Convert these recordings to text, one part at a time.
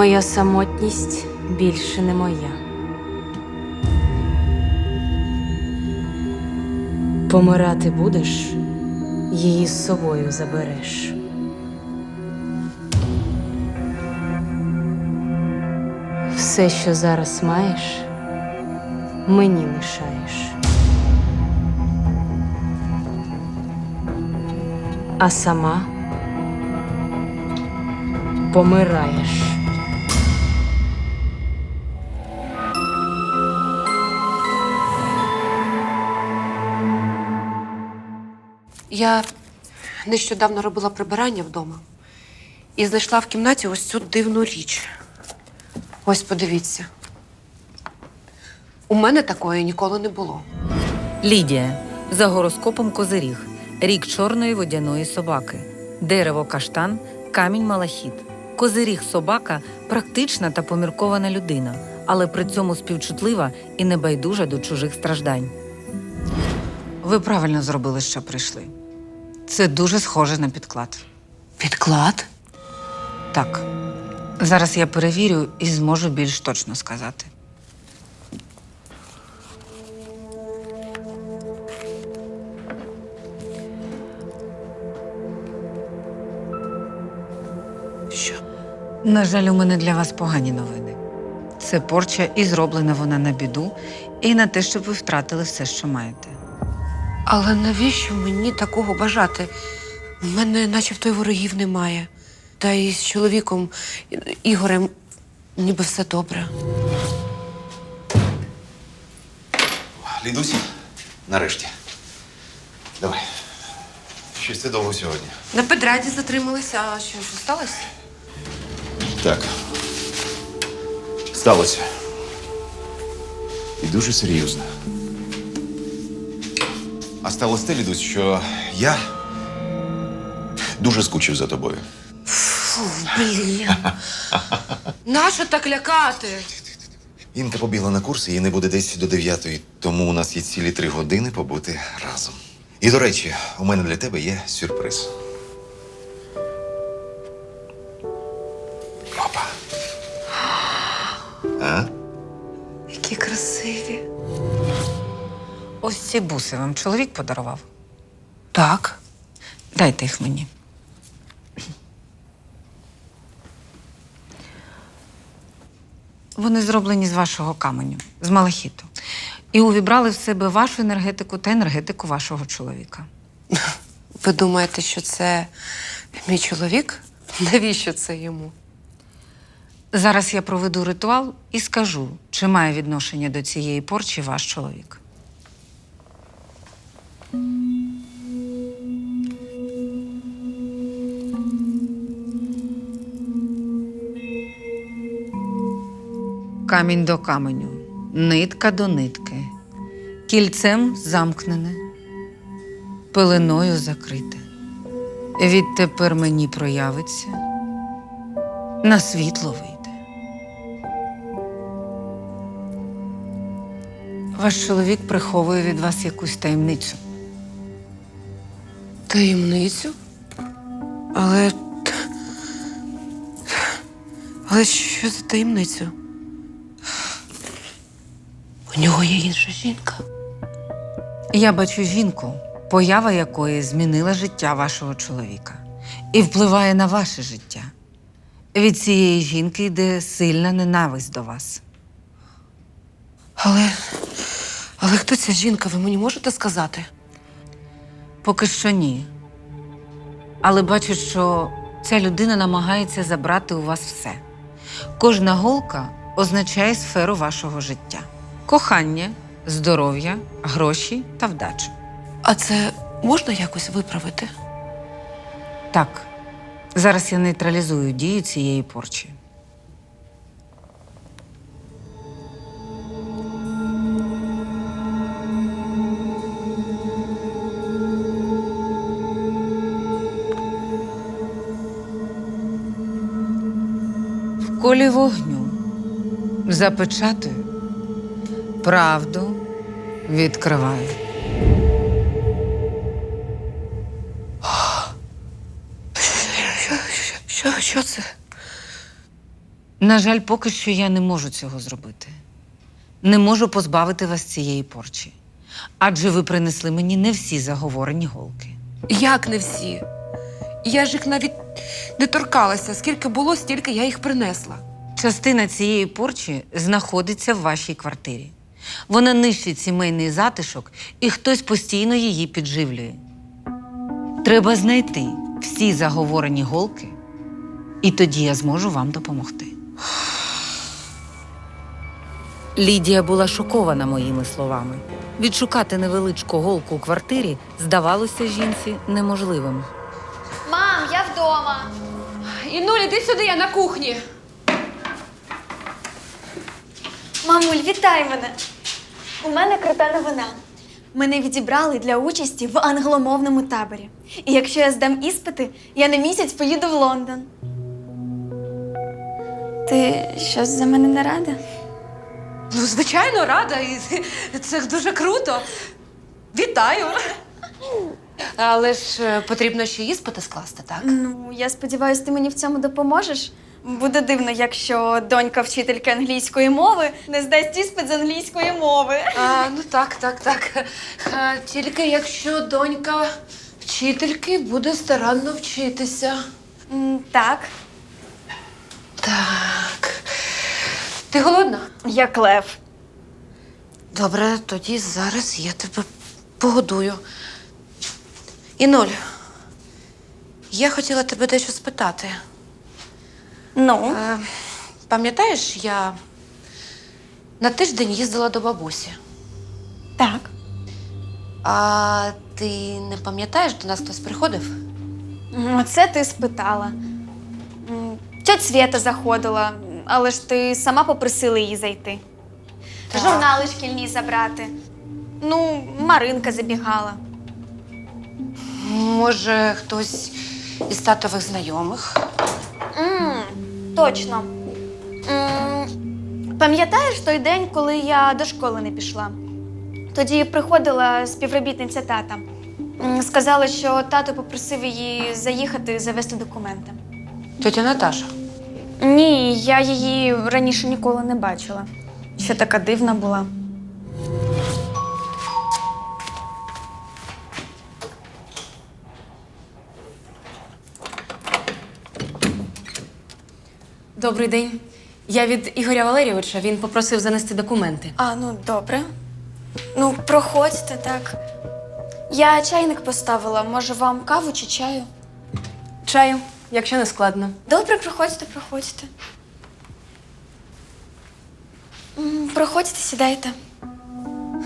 Моя самотність більше не моя. Помирати будеш, її з собою забереш. Все, що зараз маєш, мені лишаєш. А сама помираєш. Я нещодавно робила прибирання вдома і знайшла в кімнаті ось цю дивну річ. Ось подивіться. У мене такої ніколи не було. Лідія за гороскопом Козиріг, рік чорної водяної собаки, дерево каштан, камінь малахіт. Козиріг собака практична та поміркована людина, але при цьому співчутлива і небайдужа до чужих страждань. Ви правильно зробили, що прийшли. Це дуже схоже на підклад. Підклад? Так. Зараз я перевірю і зможу більш точно сказати. Що? На жаль, у мене для вас погані новини. Це порча, і зроблена вона на біду, і на те, щоб ви втратили все, що маєте. Але навіщо мені такого бажати? У мене начебто й ворогів немає. Та і з чоловіком Ігорем ніби все добре. Лідусь, нарешті. Давай. Щось ти довго сьогодні. На педраді затрималися, а що, що сталося? Так. Сталося. І дуже серйозно. А сталося те, Лідусь, що я дуже скучив за тобою. Фу, блін. Нащо так лякати? Інка побігла на курси, їй не буде десь до дев'ятої, тому у нас є цілі три години побути разом. І, до речі, у мене для тебе є сюрприз. Ці буси вам чоловік подарував. Так. Дайте їх мені. Вони зроблені з вашого каменю, з малахіту. І увібрали в себе вашу енергетику та енергетику вашого чоловіка. Ви думаєте, що це мій чоловік? Навіщо це йому? Зараз я проведу ритуал і скажу, чи має відношення до цієї порчі ваш чоловік. Камінь до каменю, нитка до нитки, кільцем замкнене, пеленою закрите. Відтепер мені проявиться на світло вийде. Ваш чоловік приховує від вас якусь таємницю. Таємницю? Але. Але що за таємницю? У нього є інша жінка. Я бачу жінку, поява якої змінила життя вашого чоловіка і впливає на ваше життя. Від цієї жінки йде сильна ненависть до вас. Але. Але хто ця жінка, ви мені можете сказати? Поки що ні. Але бачу, що ця людина намагається забрати у вас все. Кожна голка означає сферу вашого життя: кохання, здоров'я, гроші та вдачу. А це можна якось виправити? Так, зараз я нейтралізую дію цієї порчі. Колі вогню запечатую, правду відкриваю. Що, що, це? На жаль, поки що я не можу цього зробити. Не можу позбавити вас цієї порчі. Адже ви принесли мені не всі заговорені голки. Як не всі? Я ж їх навіть не торкалася. Скільки було, стільки я їх принесла. Частина цієї порчі знаходиться в вашій квартирі. Вона нищить сімейний затишок, і хтось постійно її підживлює. Треба знайти всі заговорені голки, і тоді я зможу вам допомогти. Лідія була шокована моїми словами. Відшукати невеличку голку у квартирі здавалося жінці неможливим. Вдома. Інуль, іди сюди, я на кухні. Мамуль, вітай мене. У мене крута новина. Мене відібрали для участі в англомовному таборі. І якщо я здам іспити, я на місяць поїду в Лондон. Ти щось за мене не рада? Ну, звичайно, рада, і це дуже круто. Вітаю. Але ж е, потрібно ще іспити скласти, так? Ну, я сподіваюся, ти мені в цьому допоможеш. Буде дивно, якщо донька вчительки англійської мови не здасть іспит з англійської мови. А, ну так, так, так. А, тільки якщо донька вчительки буде старанно вчитися. М, Так, Так. Ти голодна? як лев. Добре, тоді зараз я тебе погодую. Іноль, я хотіла тебе дещо спитати. Ну, Е, пам'ятаєш, я на тиждень їздила до бабусі. так. А ти не пам'ятаєш, до нас хтось приходив? М, Оце ти спитала. Тьоть Свєта заходила, але ж ти сама попросила її зайти. Так. Журнали шкільні забрати. Ну, Маринка забігала. Може, хтось із татових знайомих? м точно. М, Пам'ятаєш той день, коли я до школи не пішла? Тоді приходила співробітниця тата. М, Сказала, що тато попросив її заїхати завести документи. Тетя Наташа. Ні, я її раніше ніколи не бачила. Ще така дивна була. Добрий день. Я від Ігоря Валерійовича. Він попросив занести документи. А, ну добре. Ну, проходьте так. Я чайник поставила. Може, вам каву чи чаю? Чаю, якщо не складно. Добре, проходьте, проходьте. М, Проходьте, сідайте.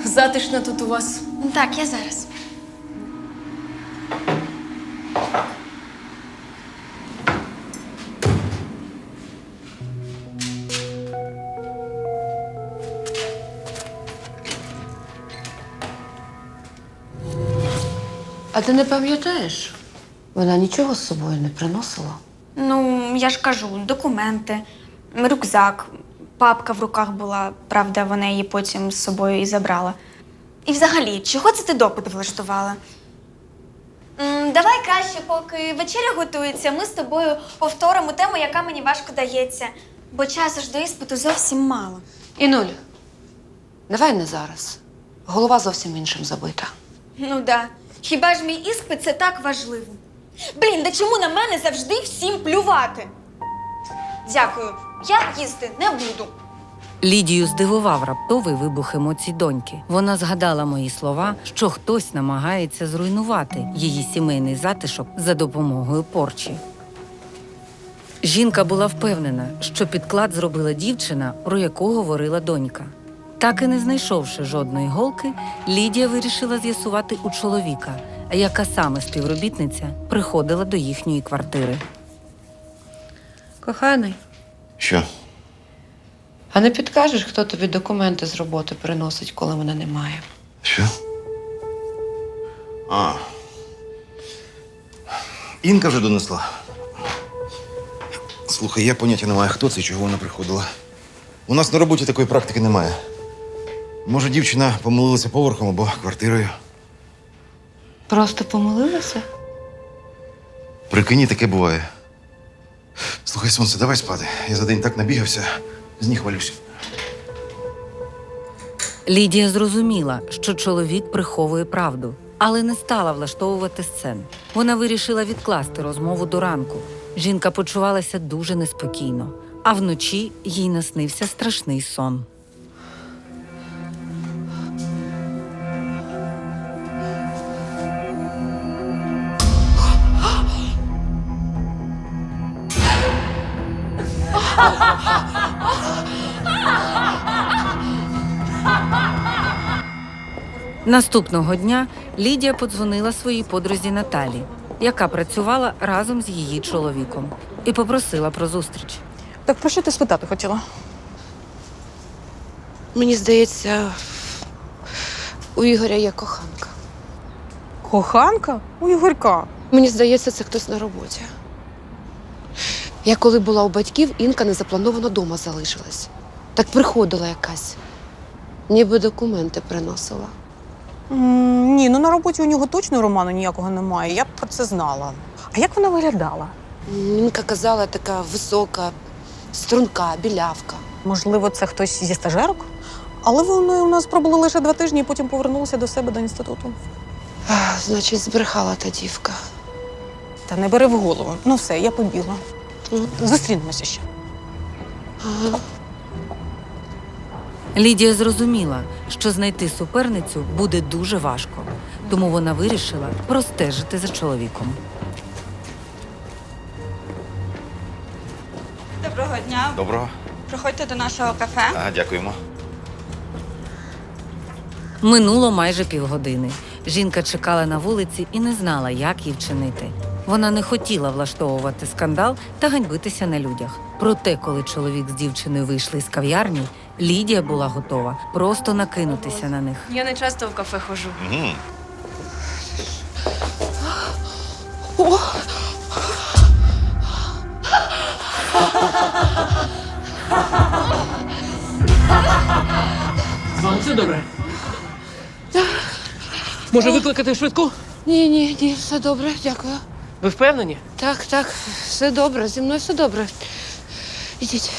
Затишно тут у вас. Так, я зараз. А ти не пам'ятаєш? Вона нічого з собою не приносила. Ну, я ж кажу, документи, рюкзак, папка в руках була, правда, вона її потім з собою і забрала. І взагалі, чого це ти допит влаштувала? М, давай краще, поки вечеря готується, ми з тобою повторимо тему, яка мені важко дається, бо часу ж до іспиту зовсім мало. Інуль, давай не зараз. Голова зовсім іншим забита. Ну да. Хіба ж мій іспит це так важливо? Блін, да чому на мене завжди всім плювати? Дякую, я їсти не буду. Лідію здивував раптовий вибух емоцій доньки. Вона згадала мої слова, що хтось намагається зруйнувати її сімейний затишок за допомогою порчі. Жінка була впевнена, що підклад зробила дівчина, про яку говорила донька. Так і не знайшовши жодної голки, Лідія вирішила з'ясувати у чоловіка, яка саме співробітниця приходила до їхньої квартири. Коханий, Що? а не підкажеш, хто тобі документи з роботи приносить, коли мене немає? Що? А. Інка вже донесла. Слухай, я поняття не маю, хто це і чого вона приходила. У нас на роботі такої практики немає. Може, дівчина помилилася поверхом або квартирою. Просто помилилася? Прикинь, таке буває. Слухай, Слухай, сонце, давай спати. Я за день так набігався, з ніг валюся. Лідія зрозуміла, що чоловік приховує правду, але не стала влаштовувати сцен. Вона вирішила відкласти розмову до ранку. Жінка почувалася дуже неспокійно, а вночі їй наснився страшний сон. Наступного дня Лідія подзвонила своїй подрузі Наталі, яка працювала разом з її чоловіком, і попросила про зустріч. Так про що ти спитати хотіла? Мені здається, у Ігоря є коханка. Коханка? У Ігорька. Мені здається, це хтось на роботі. Я коли була у батьків, Інка незаплановано дома залишилась. Так приходила якась, ніби документи приносила. м ні, ну на роботі у нього точно роману ніякого немає. Я б про це знала. А як вона виглядала? Інка казала, така висока, струнка, білявка. Можливо, це хтось зі стажерок? Але вони у нас пробули лише два тижні і потім повернулися до себе до інституту. Ах, Значить, збрехала та дівка. Та не бери в голову. Ну все, я побігла. Зустрінемося ще. Лідія зрозуміла, що знайти суперницю буде дуже важко, тому вона вирішила простежити за чоловіком. Доброго дня. Доброго. Проходьте до нашого кафе. А, дякуємо. Минуло майже півгодини. Жінка чекала на вулиці і не знала, як їй вчинити. Вона не хотіла влаштовувати скандал та ганьбитися на людях. Проте, коли чоловік з дівчиною вийшли з кав'ярні, Лідія була готова просто накинутися на них. Я не часто в кафе ходжу. Угу. Вам все добре? Може викликати швидку? Ні, ні, ні, все добре, дякую. Ви впевнені? Так, так, все добре, зі мною все добре. Ідіть.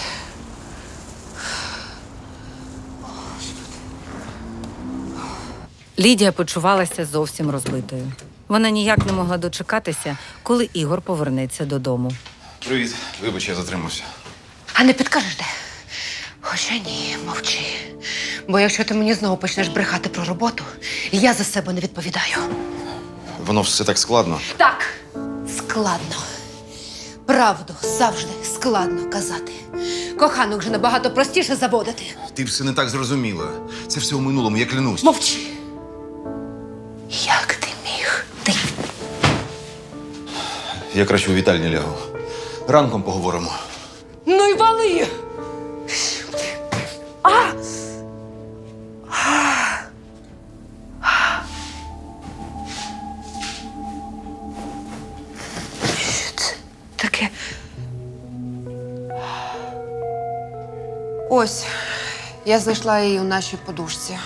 Лідія почувалася зовсім розбитою. Вона ніяк не могла дочекатися, коли Ігор повернеться додому. Привіт. Вибач, я затримався. А не підкажеш де? Хоча ні, мовчи. Бо якщо ти мені знову почнеш брехати про роботу, я за себе не відповідаю. Воно все так складно. Так, складно. Правду завжди складно казати. Коханок же набагато простіше заводити. Ти все не так зрозуміла. Це все у минулому, я клянусь. Мовчи. Як ти міг? Ти. Я краще у вітальні лягу. Ранком поговоримо. Ну й вали! Таке? Ось, я знайшла її у нашій подушці.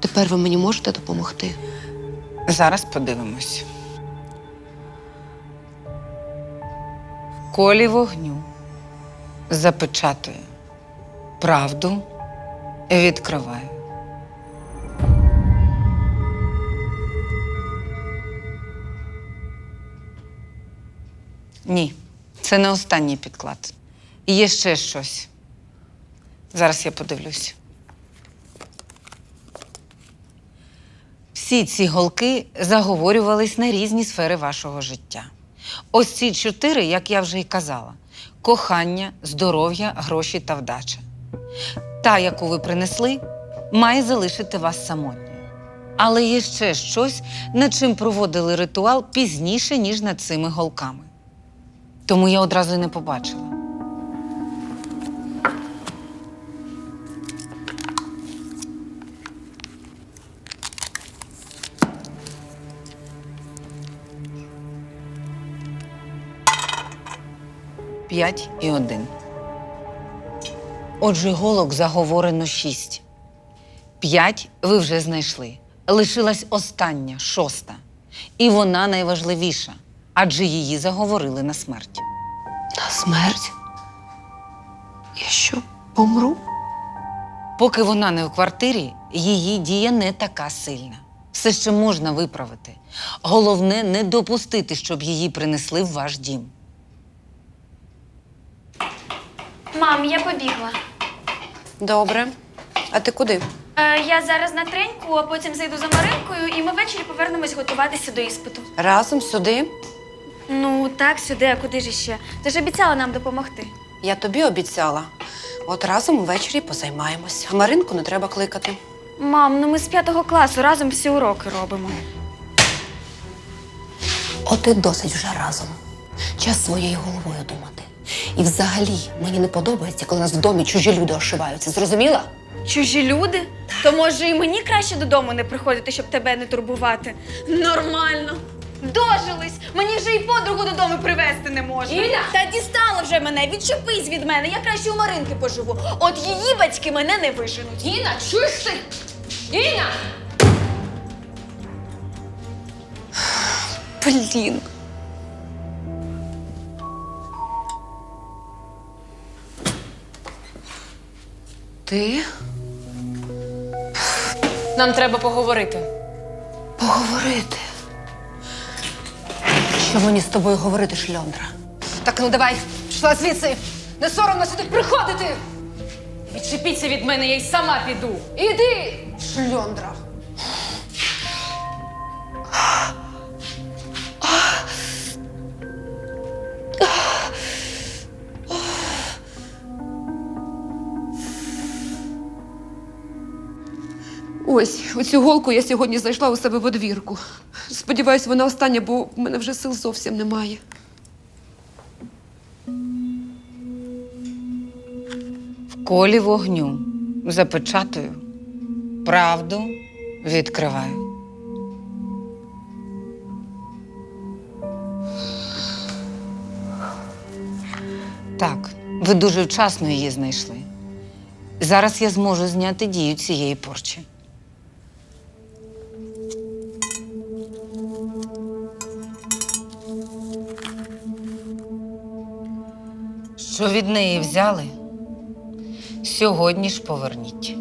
Тепер ви мені можете допомогти? Зараз подивимось. В колі вогню запечатує. Правду відкриває. Ні, це не останній підклад. Є ще щось. Зараз я подивлюсь. Всі ці голки заговорювались на різні сфери вашого життя. Ось ці чотири, як я вже й казала: кохання, здоров'я, гроші та вдача. Та, яку ви принесли, має залишити вас самотньою. Але є ще щось, над чим проводили ритуал пізніше, ніж над цими голками. Тому я одразу й не побачила. П'ять і один. Отже, голок заговорено шість. П'ять ви вже знайшли. Лишилась остання, шоста. І вона найважливіша, адже її заговорили на смерть. На Смерть? Я що, помру? Поки вона не в квартирі, її дія не така сильна. Все ще можна виправити. Головне не допустити, щоб її принесли в ваш дім. Мам, я побігла. Добре. А ти куди? Е, я зараз на треньку, а потім зайду за Маринкою, і ми ввечері повернемось готуватися до іспиту. Разом сюди. Ну, так, сюди, а куди ж іще? Ти ж обіцяла нам допомогти. Я тобі обіцяла. От разом ввечері позаймаємось. А Маринку не треба кликати. Мам, ну ми з п'ятого класу разом всі уроки робимо. От і досить вже разом. Час своєю головою думати. І взагалі мені не подобається, коли у нас в домі чужі люди ошиваються. Зрозуміла? Чужі люди? То може і мені краще додому не приходити, щоб тебе не турбувати. Нормально. Дожились! Мені вже і подругу додому привезти не можна. Іля! Та дістала вже мене, відчепись від мене. Я краще у Маринки поживу. От її батьки мене не виженуть. Іна, чуєш ти? Іна! Блін. Ти Нам треба поговорити. поговорити. Що мені з тобою говорити, шльондра? Так, ну давай, пішла звідси. Не соромно сюди приходити. Відчепіться від мене, я й сама піду. Іди, шльондра. Ось оцю голку я сьогодні знайшла у себе в одвірку. Сподіваюсь, вона остання, бо в мене вже сил зовсім немає. В колі вогню запечатую, правду відкриваю. Так, ви дуже вчасно її знайшли. Зараз я зможу зняти дію цієї порчі. Що від неї взяли? Сьогодні ж поверніть.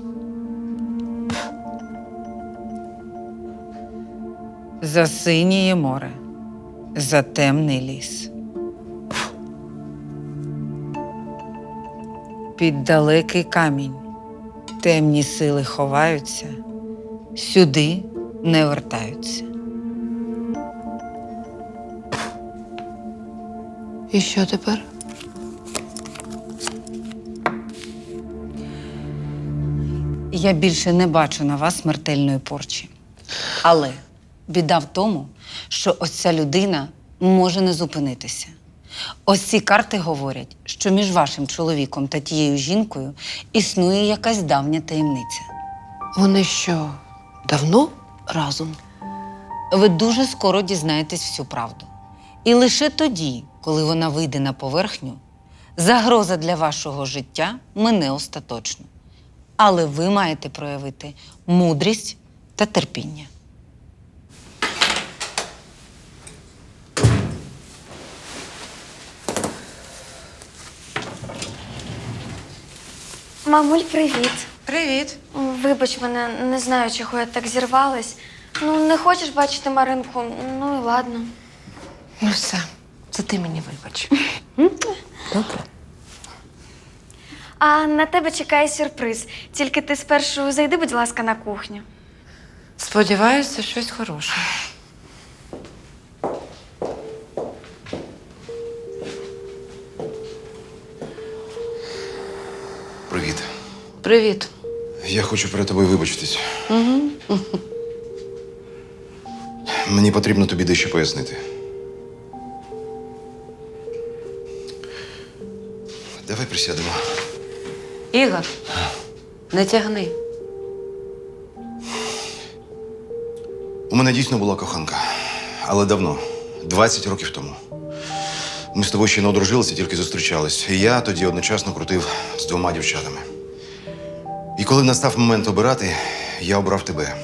За синіє море, за темний ліс. Під далекий камінь темні сили ховаються, сюди не вертаються. І що тепер? Я більше не бачу на вас смертельної порчі. Але біда в тому, що ось ця людина може не зупинитися. Ось ці карти говорять, що між вашим чоловіком та тією жінкою існує якась давня таємниця. Вони що, давно разом? Ви дуже скоро дізнаєтесь всю правду. І лише тоді, коли вона вийде на поверхню, загроза для вашого життя мине остаточно. Але ви маєте проявити мудрість та терпіння. Мамуль, привіт. Привіт. Вибач мене, не знаю, чого я так зірвалась. Ну, не хочеш бачити Маринку? Ну і ладно. Ну все, це ти мені вибач. Добре. А на тебе чекає сюрприз. Тільки ти спершу зайди, будь ласка, на кухню. Сподіваюся, щось хороше. Привіт. Привіт. Я хочу перед тобою вибачитись. Мені потрібно тобі дещо пояснити. Давай присядемо. Ігор, не тягни. У мене дійсно була коханка, але давно, 20 років тому. Ми з тобою ще не одружилися, тільки зустрічались. І я тоді одночасно крутив з двома дівчатами. І коли настав момент обирати, я обрав тебе.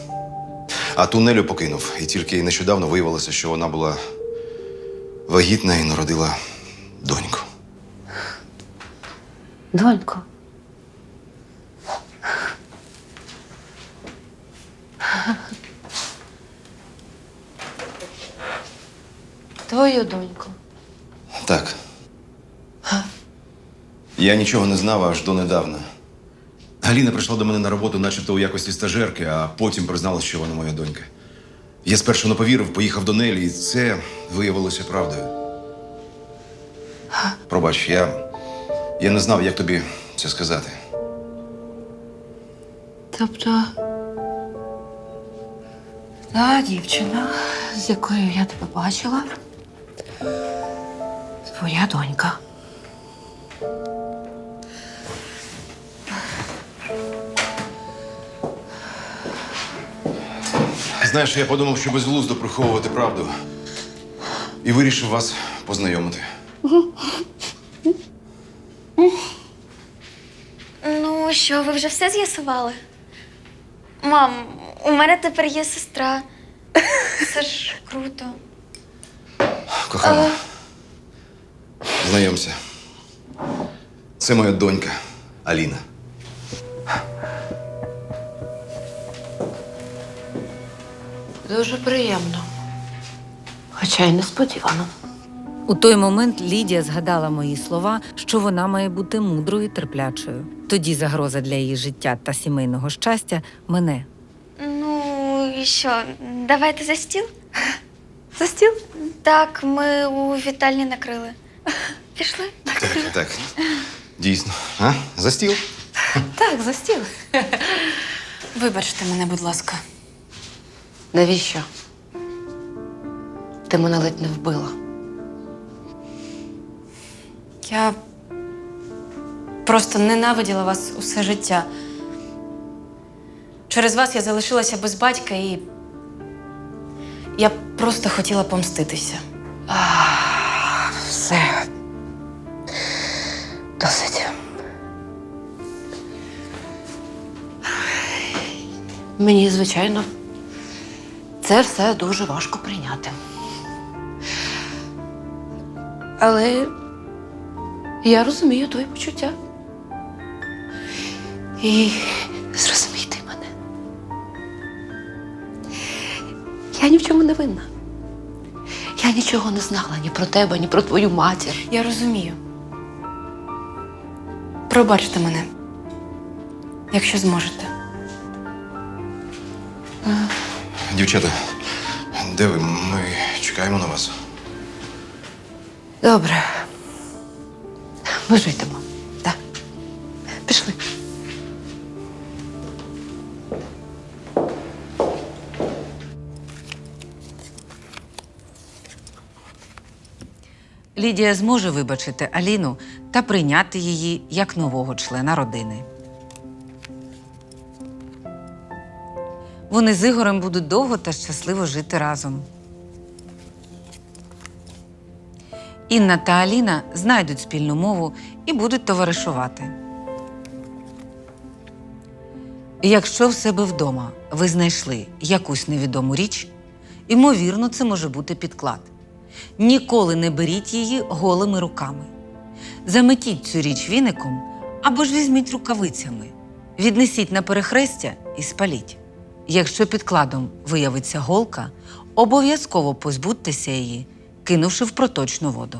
А ту Нелю покинув. І тільки нещодавно виявилося, що вона була вагітна і народила доньку. Донько. Твою доньку. Так. Я нічого не знав аж донедавна. Галіна прийшла до мене на роботу, начебто у якості стажерки, а потім призналась, що вона моя донька. Я спершу не повірив, поїхав до Нелі, і це виявилося правдою. Пробач, я, я не знав, як тобі це сказати. Тобто. Та дівчина, з якою я тебе бачила. Твоя донька. Знаєш, я подумав, що безглуздо приховувати правду. І вирішив вас познайомити. Ну що, ви вже все з'ясували? Мам, у мене тепер є сестра. Це ж круто. Кохана. Знайомся. Це моя донька Аліна. Дуже приємно. Хоча й несподівано. У той момент Лідія згадала мої слова, що вона має бути мудрою і терплячою. Тоді загроза для її життя та сімейного щастя мене. Ну, і що, давайте за стіл? За стіл? Так, ми у вітальні накрили. Пішли? Так, так. Дійсно. А? За стіл? Так, за стіл. Вибачте мене, будь ласка. Навіщо? Ти мене ледь не вбила. Я просто ненавиділа вас усе життя. Через вас я залишилася без батька і. Я просто хотіла помститися. Все. Досить. Мені, звичайно, це все дуже важко прийняти. Але я розумію твої почуття. І зрозумійте Я ні в чому не винна. Я нічого не знала ні про тебе, ні про твою матір. Я розумію. Пробачте мене, якщо зможете. Дівчата, де ви? Ми чекаємо на вас. Добре. Ми ж йдемо. Так. Пішли. Лідія зможе вибачити Аліну та прийняти її як нового члена родини. Вони з Ігорем будуть довго та щасливо жити разом. Інна та Аліна знайдуть спільну мову і будуть товаришувати. Якщо в себе вдома ви знайшли якусь невідому річ, ймовірно, це може бути підклад. Ніколи не беріть її голими руками. Заметіть цю річ віником або ж візьміть рукавицями, віднесіть на перехрестя і спаліть. Якщо підкладом виявиться голка, обов'язково позбудьтеся її, кинувши в проточну воду.